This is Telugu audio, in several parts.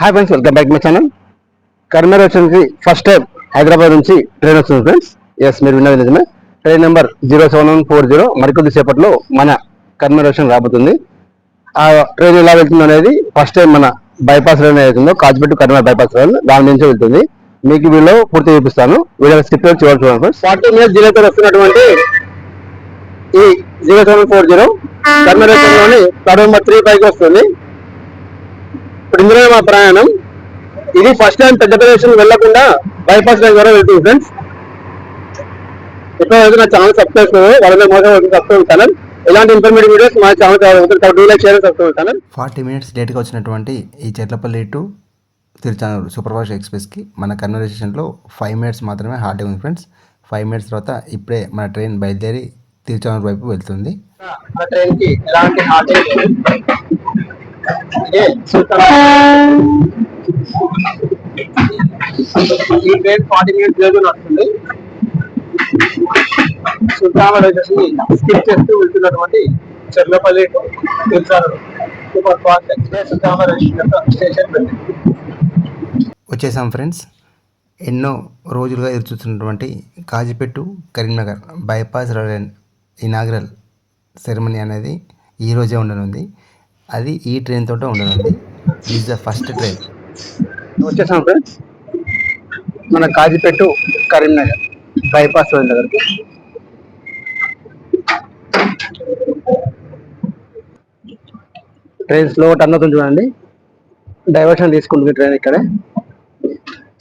Hi friends welcome back my channel Karimnagar వచ్చేసి ఫస్ట్ టైం హైదరాబాద్ నుంచి ట్రైన్ వస్తుంది ఫ్రెండ్స్ ఎస్ మీరు విన్నది నిజమే. Train number zero seven one four zero మరికొద్ది సేపట్లో మన కరీంనగర్ వచ్చి రాబోతుంది. ఆ ట్రైన్ ఎలా వెళ్తుంది అనేది ఫస్ట్ టైం మన బైపాస్ రైన్ అవుతుందో కాజ్పేట కరీంనగర్ బైపాస్ రైన్ దాని నుంచి వెళ్తుంది. మీకు వీడియో పూర్తి చూపిస్తాను. వీడియో స్కిప్ చూడాలి చూడండి ఫ్రెండ్స్ ఫార్టీ మినిట్స్ జీరోతో వస్తున్నటువంటి ఈ zero seven four zero Karimnagar three పైకి వస్తుంది. ఇప్పుడు ఇందులో మా ప్రయాణం ఇది ఫస్ట్ టైం పెద్ద ప్రదేశం వెళ్ళకుండా బైపాస్ లైన్ ద్వారా వెళ్తుంది ఫ్రెండ్స్ ఇప్పుడు నా ఛానల్ సబ్స్క్రైబ్ వాళ్ళ మోసం సబ్స్క్రైబ్ ఛానల్ ఇలాంటి ఇన్ఫర్మేటివ్ వీడియోస్ మా channel do like share subscribe channel forty minutes లేట్గా వచ్చినటువంటి ఈ Cherlapalli to Tiruchanur super fast ఎక్స్ప్రెస్కి మన కర్నూలు స్టేషన్లో ఫైవ్ మినిట్స్ మాత్రమే హార్డ్ ఉంది ఫ్రెండ్స్ ఫైవ్ మినిట్స్ తర్వాత ఇప్పుడే మన ట్రైన్ బయలుదేరి తిరుచానూరు వైపు వెళ్తుంది. మన ట్రైన్కి ఎలాంటి హార్ట్ ఈ ట్రైన్ ఫార్టీ మినిట్స్ లేదు నడుస్తుంది సుల్తానాబాద్ వచ్చేసి స్కిప్ చేస్తూ వెళ్తున్నటువంటి Cherlapalli Tiruchanur super fast express Sultanabad station వెళ్ళింది వచ్చేసాం ఫ్రెండ్స్. ఎన్నో రోజులుగా ఎదురుచూస్తున్నటువంటి Kazipet Karimnagar bypass road inaugural ceremony అనేది ఈరోజే ఉండనుంది. అది ఈ ట్రైన్ తోటే ఉండదండి. ఈజ్ ద ఫస్ట్ ట్రైన్ వచ్చేసాం సార్. మన కాజీపేట కరీంనగర్ బైపాస్ రోడ్ దగ్గరికి. ట్రైన్ స్లో టర్న్ అవుతుంది చూడండి. డైవర్షన్ తీసుకుంటుంది ట్రైన్ ఇక్కడే.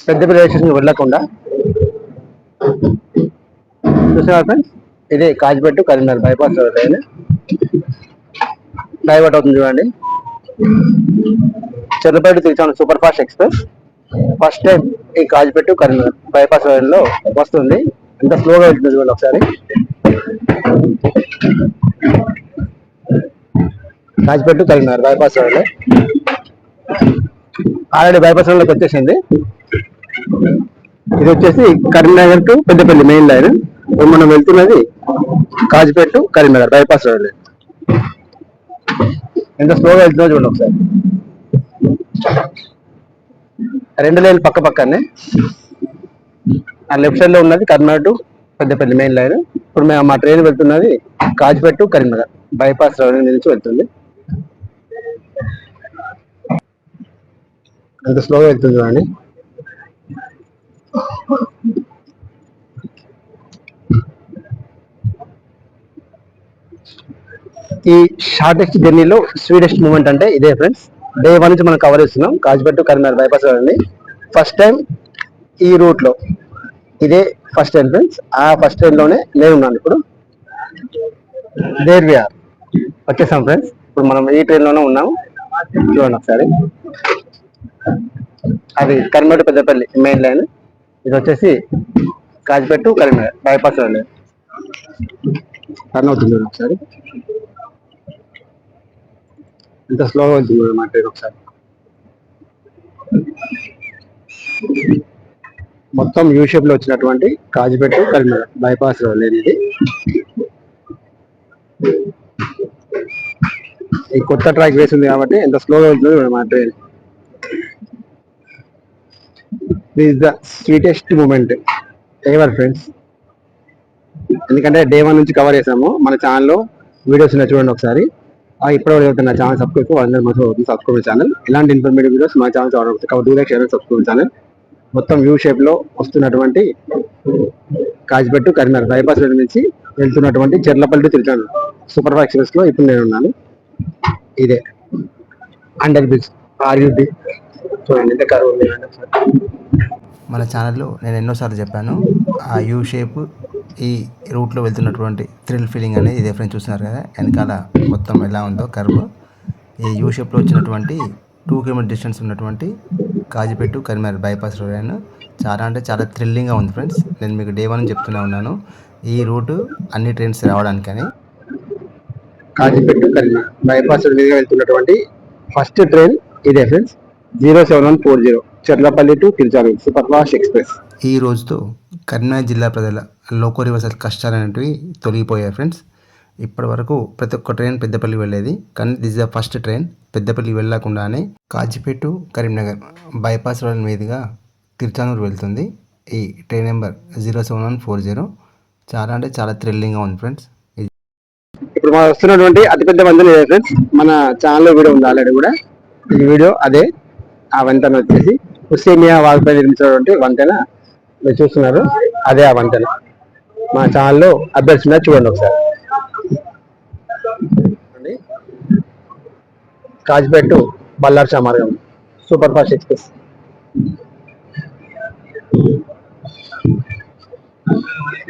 పెద్ద పెద్ద స్టేషన్ వెళ్ళకుండా. చూసారా ఫ్రెండ్స్ ఇది Kazipet Karimnagar bypass road. Train divert అవుతుంది చూడండి. Cherlapalli Tiruchanur super fast express. First time ఈ కాజిపెట్టు కరీంనగర్ బైపాస్లో వస్తుంది. ఎంత స్లోగా వెళ్తుంది చూడండి ఒకసారి. కాజిపెట్టు కరీంనగర్ బైపాస్ రోడ్లో ఆల్రెడీ బైపాస్ రోడ్లోకి వచ్చేసింది. ఇది వచ్చేసి Karimnagar to Peddapalli main line. ఇప్పుడు మనం వెళ్తున్నది కాజిపేట కరీంనగర్ బైపాస్ రోడ్ ఎంత స్లోగా వెళ్తుందో చూడండి ఒకసారి. రెండు లైన్ పక్క పక్కనే. ఆ లెఫ్ట్ సైడ్లో ఉన్నది కర్ణాటక పెద్దపల్లి మెయిన్ లైన్ ఇప్పుడు మేము మా ట్రైన్ వెళ్తున్నది కాజ్పేట కరీంనగర్. బైపాస్ రోడ్ నుంచి వెళ్తుంది. ఎంత స్లోగా వెళ్తుంది చూడండి. ఈ షార్టెస్ట్ జర్నీలో స్వీడెస్ట్ మూమెంట్ అంటే ఇదే ఫ్రెండ్స్ డే వన్ నుంచి మనం కవర్ చేస్తున్నాం. కాజిపెట్టు కరీంనగర్ బైపాస్ అండి ఫస్ట్ టైం ఈ రూట్లో ఇదే ఫస్ట్ టైం ఫ్రెండ్స్ ఆ ఫస్ట్ టైంలోనే నేను ఉన్నాను ఇప్పుడు. దేర్ ఆర్ వచ్చేసాం ఫ్రెండ్స్ ఇప్పుడు మనం ఈ ట్రైన్లోనే ఉన్నాము ఉన్నాం. చూడండి ఒకసారి. అది కరీంనగర్ పెద్దపల్లి మెయిన్ లైన్ ఇది వచ్చేసి Kazipet Karimnagar bypass road turn అవుతుంది ఒకసారి. ఎంత స్లోగా వెళ్తుంది మా ట్రైన్ ఒకసారి. మొత్తం యూ షేప్లో వచ్చినటువంటి కాజిపేట కరీంనగర్ బైపాస్ రోడ్ ఇది. ఈ కొత్త ట్రాక్ వేసింది కాబట్టి ఎంత స్లోగా వెళ్తుంది మా train this the sweetest moment ever friends ఎందుకంటే డే వన్ నుంచి కవర్ చేసాము మన ఛానల్లో వీడియోస్ ఉన్నాయి చూడండి ఒకసారి. ఇప్పుడు నా ఛానల్ సబ్స్క్రైబ్ అందరూ మొత్తం అవుతుంది సబ్స్క్రైబ్ ఛానల్ ఇలాంటి ఇన్ఫర్మేటివ్ వీడియోస్ మా ఛానల్ చూడండి కాబట్టి do like share subscribe channel మొత్తం వ్యూ షేప్లో వస్తున్నటువంటి కాజిపెట్టు కరీంనగర్ బైపాస్ రోడ్ నుంచి వెళ్తున్నటువంటి చెర్లపల్లి తిరుచాను సూపర్ ఫాస్ట్ ఎక్స్ప్రెస్లో ఇప్పుడు నేను ఉన్నాను. ఇదే. అండర్ బ్రిడ్జ్ ఆర్యూబి చూడండి ఎంత కరువు ఉంది. మన ఛానల్లో నేను ఎన్నోసార్లు చెప్పాను. ఆ యూ షేప్ ఈ రూట్లో వెళ్తున్నటువంటి థ్రిల్ ఫీలింగ్ అనేది ఇదే ఫ్రెండ్స్ చూస్తున్నారు కదా వెనకాల మొత్తం ఎలా ఉందో కర్వ్ ఈ యూ షేప్లో వచ్చినటువంటి టూ కిలోమీటర్ డిస్టెన్స్ ఉన్నటువంటి కాజిపెట్టు కరీంనగర్ బైపాస్ రోడ్ అయిన చాలా అంటే చాలా థ్రిల్లింగ్గా ఉంది ఫ్రెండ్స్. నేను మీకు డే వన్ చెప్తూనే ఉన్నాను. ఈ రూట్ అన్ని ట్రైన్స్ రావడానికని. కాజీపేట కరీంనగర్ బైపాస్ రోడ్ మీదుగా వెళ్తున్నటువంటి ఫస్ట్ ట్రైన్ ఇదే friends zero seven one four zero Cherlapalli to Tiruchanur super fast express ఈ రోజుతో కరీంనగర్ జిల్లా ప్రజల లోకో రివర్సల్ కష్టాలు అనేటివి తొలగిపోయాయి ఫ్రెండ్స్ ఇప్పటి వరకు ప్రతి ఒక్క ట్రైన్ పెద్దపల్లి వెళ్ళేది. కానీ this the first train Peddapalli వెళ్ళకుండానే కాజిపేటు కరీంనగర్ బైపాస్ రోడ్ మీదుగా తిరుచానూరు వెళ్తుంది. ఈ train number zero seven one four zero చాలా అంటే చాలా థ్రిల్లింగ్గా ఉంది ఫ్రెండ్స్ ఇది ఇప్పుడు మనం వస్తున్నటువంటి అతిపెద్ద వంతెన ఇదే ఫ్రెండ్స్ మన ఛానల్లో వీడియో ఉంది ఆల్రెడీ కూడా. ఈ వీడియో అదే. ఆ వంతెన వచ్చేసి హుస్సేమియా వాగ్పై నిర్మించినటువంటి వంతెన. మీరు చూస్తున్నారు. అదే ఆ వంతెన. మా ఛానల్లో అభ్యర్థి మీద చూడండి ఒకసారి. కాజిపేట బల్లార్షా మార్గం. Super fast express.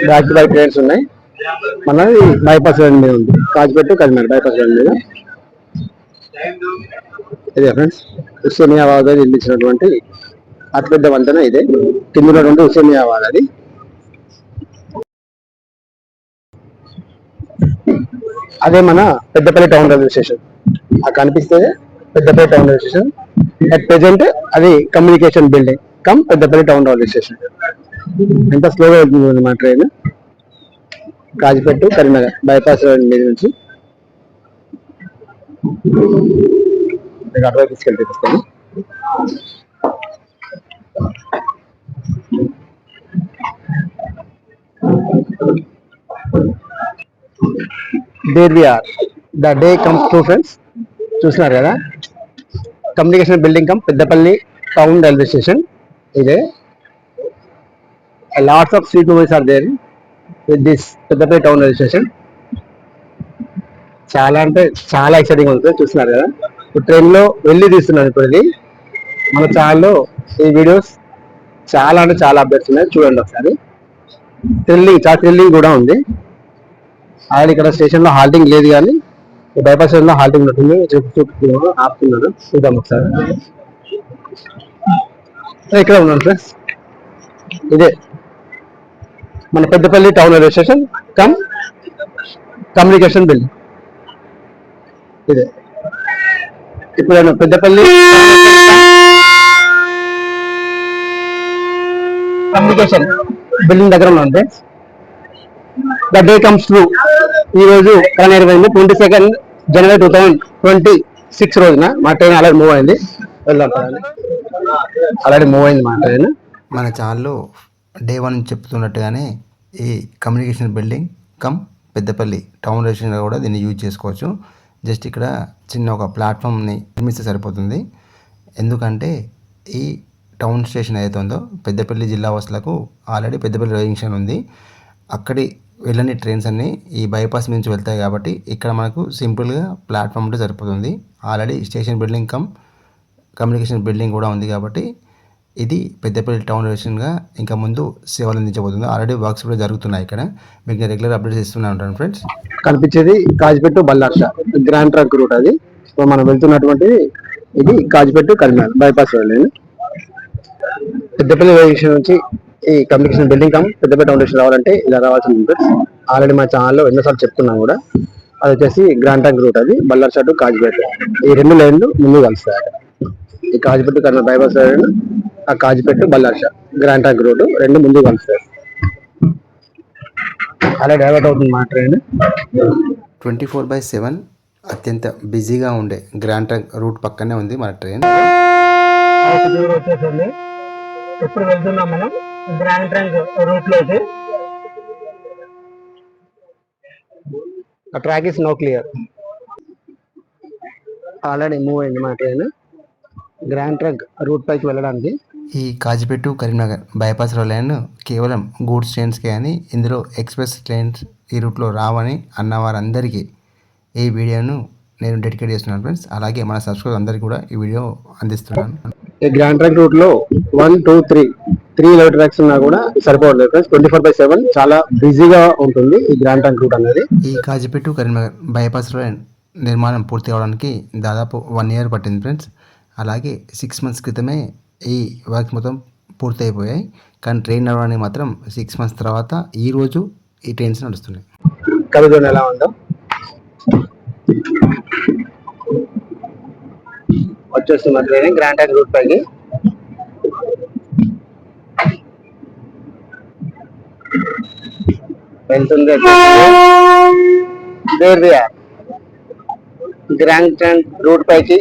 Back to back trains ఉన్నాయి. మనది బైపాస్ రోడ్ మీద ఉంది. కాజిపేట కరీంనగర్ బైపాస్ రోడ్ మీద. ఇదే ఫ్రెండ్స్ హుస్సేమియాబాద్ నిర్మించినటువంటి అతిపెద్ద వంతెన ఇదే. కింద నుండి ఉసేమియా అది. అదే మన పెద్దపల్లి టౌన్ రైల్వే స్టేషన్. ఆ కనిపిస్తే Peddapalli town railway station. At present అది communication building cum Peddapalli town railway station. ఎంత స్లోగా వెళ్తుంది మా train Kazipet Karimnagar. Bypass road మీద నుంచి. అటువైపు తీసుకెళ్ళి. There we are the day comes true friends చూస్తున్నారు కదా? Communication building cum Peddapalli town railway station ఇదే. Lots of seat movies are there with this Peddapalli town railway station చాలా అంటే చాలా ఎక్సైటింగ్ ఉంటుంది చూస్తున్నారు కదా? ఇప్పుడు ట్రైన్లో వెళ్ళి తీస్తున్నాను ఇప్పుడు ఇది మన ఛానల్లో ఈ వీడియోస్ చాలా అంటే చాలా అప్డేట్స్ ఉన్నాయి. చూడండి ఒకసారి. థ్రిల్లింగ్ చాలా థ్రిల్లింగ్ కూడా ఉంది. ఆయన ఇక్కడ స్టేషన్లో హాల్టింగ్ లేదు కానీ బైపాస్ స్టేషన్లో హాల్టింగ్ ఉంటుంది చూపు చూపుతున్నాను ఆపుతున్నాను. చూద్దాం ఒకసారి. ఇక్కడ ఉన్నాను ఫ్రెండ్స్ ఇదే. మన Peddapalli town railway station cum communication building ఇదే. ఇప్పుడు పెద్దపల్లి కమ్యూనికేషన్ బిల్డింగ్ దగ్గర friends the day comes true ఈ రోజు కనీరైంది twenty second January two thousand twenty six రోజున మా ట్రైన్ ఆల్రెడీ మూవ్ అయింది. వెళ్దాం ఆల్రెడీ మూవ్ అయింది మా ట్రైన్. మన ఛానల్లో డే వన్ చెప్తున్నట్టుగానే ఈ communication building cum Peddapalli town రేషన్గా కూడా దీన్ని యూజ్ చేసుకోవచ్చు. జస్ట్ ఇక్కడ చిన్న ఒక ప్లాట్ఫామ్ని నిర్మిస్తే సరిపోతుంది. ఎందుకంటే ఈ టౌన్ స్టేషన్ ఏదైతే ఉందో పెద్దపల్లి జిల్లా వాసులకు ఆల్రెడీ పెద్దపల్లి రైల్వే జంక్షన్ ఉంది. అక్కడి వెళ్ళని ట్రైన్స్ అన్నీ ఈ బైపాస్ నుంచి వెళ్తాయి కాబట్టి ఇక్కడ మనకు సింపుల్గా ప్లాట్ఫామ్ ఉంటే సరిపోతుంది. Already station building cum communication building కూడా ఉంది కాబట్టి ఇది పెద్దపల్లి టౌన్ రేషన్గా ఇంకా ముందు సేవలు అందించబోతుంది. ఆల్రెడీ వర్క్స్ కూడా జరుగుతున్నాయి ఇక్కడ. మీకు నేను రెగ్యులర్ అప్డేట్స్ ఇస్తూనే ఉంటాను ఫ్రెండ్స్. కనిపించేది Kazipet Balharshah grand trunk route అది. సో మనం వెళ్తున్నటువంటి ఇది కాజిపెట్టు కరీంనగర్ బైపాస్ వెళ్ళండి పెద్దపల్లి రైల్వే నుంచి ఈ communication building cum Peddapalli station రావాలంటే ఇలా రావాల్సి ఉంటుంది ఆల్రెడీ మా ఛానల్లో ఎన్నోసార్లు చెప్తున్నాం కూడా. అది వచ్చేసి గ్రాండ్ రూట్ అది బల్లార్ష టు కాజిపేట. ఈ రెండు లైన్లు ముందు కలుస్తాయి. ఈ కాజిపెట్టు కరీంనగర్ బైపాస్ లైన్ ఆ Kazipet Balharshah grand trunk route రెండు ముందు కలుస్తాయి. అలా డైవర్ట్ అవుతుంది మా train twenty four by seven అత్యంత బిజీగా ఉండే గ్రాండ్ రూట్ పక్కనే ఉంది మన ట్రైన్ వచ్చేసింది. ఇప్పుడు వెళ్తున్నాం మనం. Grand trunk రూట్లోకి. Track is no clear. Already move అయింది మా ట్రైన్. గ్రాండ్ ట్రంక్ రూట్ పైకి వెళ్ళడానికి. ఈ Kazipet Karimnagar bypass road line కేవలం గూడ్స్ ట్రైన్స్కే అని ఇందులో ఎక్స్ప్రెస్ ట్రైన్స్ ఈ రూట్లో రావని అన్న వారందరికీ ఈ వీడియోను నేను డెడికేట్ చేస్తున్నాను ఫ్రెండ్స్. అలాగే మన సబ్స్క్రైబర్ అందరికీ కూడా ఈ వీడియో అందిస్తున్నాను. గ్రాండ్ ట్రంక్ రూట్లో one two three three level tracks ఉన్నా కూడా సరిపోవట్లేదు friends twenty four by seven చాలా బిజీగా ఉంటుంది ఈ గ్రాండ్ ట్రంక్ రూట్ అనేది. ఈ కాజిపెట్టు కరీంనగర్ బైపాస్ రోడ్ నిర్మాణం పూర్తి అవడానికి దాదాపు వన్ ఇయర్ పట్టింది ఫ్రెండ్స్ అలాగే సిక్స్ మంత్స్ క్రితమే ఈ వర్క్ మొత్తం పూర్తి అయిపోయాయి కానీ ట్రైన్ నడవడానికి మాత్రం సిక్స్ మంత్స్ తర్వాత ఈ రోజు ఈ ట్రైన్స్ నడుస్తున్నాయి. కలుగుతుంది ఎలా ఉందో. వచ్చేస్తున్న ట్రైన్ గ్రాండ్ రూట్ పైకి. వెళ్తుంది దేర్ గ్రాండ్ రూట్ పైకి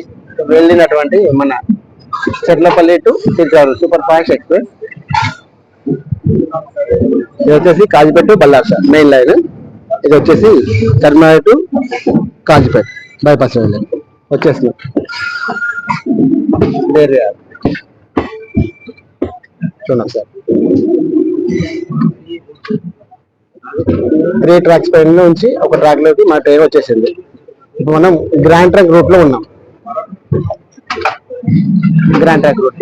వెళ్ళినటువంటి మన చెట్లపల్లి టు చిత్రాలు సూపర్ ఫాస్ట్ ఎక్స్ప్రెస్ ఇది వచ్చేసి కాజిపేట బల్లార్స మెయిన్ లైన్. ఇది వచ్చేసి కర్మాయ టు కాజిపేట బైపాస్ వెళ్ళాను వచ్చేస్తున్నాం. దేర్ చూడండి సార్. త్రీ ట్రాక్స్ పైన నుంచి ఒక ట్రాక్లోకి మా ట్రైన్ వచ్చేసింది. ఇప్పుడు మనం గ్రాండ్ ట్రాక్ రూట్లో ఉన్నాం. గ్రాండ్ ట్రాక్ రూట్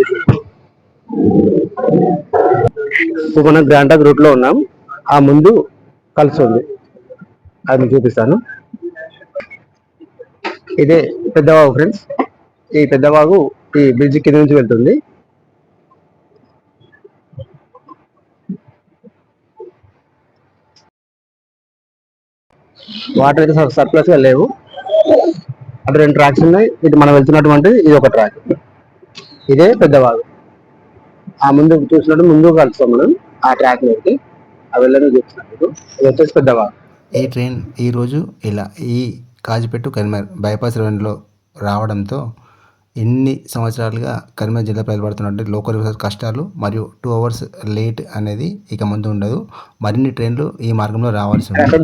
ఇప్పుడు మనం గ్రాండ్ ట్రాక్ రూట్లో ఉన్నాం. ఆ ముందు కలిసి ఉంది. అది చూపిస్తాను. ఇదే పెద్దవాగు ఫ్రెండ్స్ ఈ పెద్దవాగు ఈ బ్రిడ్జ్ కింద నుంచి వెళ్తుంది. వాటర్ అయితే సర్ప్లస్గా లేవు. అటు రెండు ట్రాక్స్ ఉన్నాయి. ఇటు మనం వెళ్తున్నటువంటి ఇది ఒక ట్రాక్ ఇదే పెద్దవాగు ఆ ముందు చూసినట్టు ముందు కలుస్తాం మనం. ఆ ట్రాక్లోకి. ఆ వెళ్ళని చూపిస్తున్నట్టు ఇది వచ్చేసి పెద్దవాగు ఈ ట్రైన్ ఈరోజు ఇలా ఈ కాజిపెట్టు కన్మర్ బైపాస్ రోడ్లో రావడంతో ఎన్ని సంవత్సరాలుగా కరీంనగర్ జిల్లా ప్రజలు లోకల్ కష్టాలు మరియు టూ అవర్స్ లేట్ అనేది ఇక ముందు ఉండదు. మరిన్ని ట్రైన్లు ఈ మార్గంలో రావాల్సి ఉంది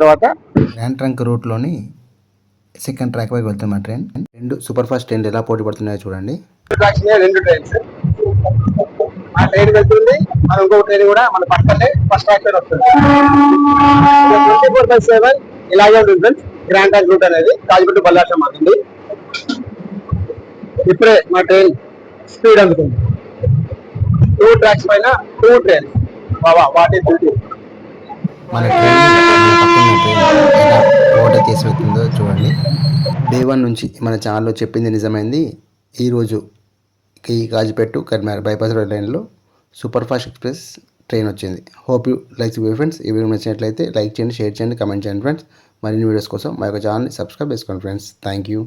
తర్వాత? గ్రాండ్ ట్రంక్ రూట్లోని సెకండ్ ట్రాక్ వైపు వెళ్తున్న ట్రైన్ రెండు సూపర్ ఫాస్ట్ ట్రైన్లు ఎలా పోటీ పడుతున్నాయో చూడండి. రెండు ట్రైన్స్ ఆ ట్రైన్ వెళ్తుంది మన ఇంకొక ట్రైన్ కూడా మన పక్కనే ఫస్ట్ ట్రాక్ ట్రైన్ వస్తుంది. ట్వంటీ ఫోర్ బై సెవెన్ ఇలాగే ఉంటుంది గ్రాండ్ ట్రాక్ రూట్ అనేది కాజిపట్టు బల్లాసం అవుతుంది ఇప్పుడే మా ట్రైన్ స్పీడ్ అందుకుంది. టూ ట్రాక్స్ పైన టూ ట్రైన్ బాబా వాటి మన ట్రైన్ ట్రైన్ చూడండి. డే వన్ నుంచి మన ఛానల్లో చెప్పింది నిజమైంది. ఈరోజు ఈ గాజిపెట్టు కర్మార్ బైపాస్ రోడ్ లైన్లో సూపర్ ఫాస్ట్ ఎక్స్ప్రెస్ ట్రైన్ వచ్చింది. Hope you like you friends ఈ వీడియో నచ్చినట్లయితే లైక్ చేయండి షేర్ చేయండి కమెంట్ చేయండి ఫ్రెండ్స్ మరిన్ని వీడియోస్ కోసం మా యొక్క ఛానల్ని సబ్స్క్రైబ్ చేసుకోండి ఫ్రెండ్స్ థ్యాంక్ యూ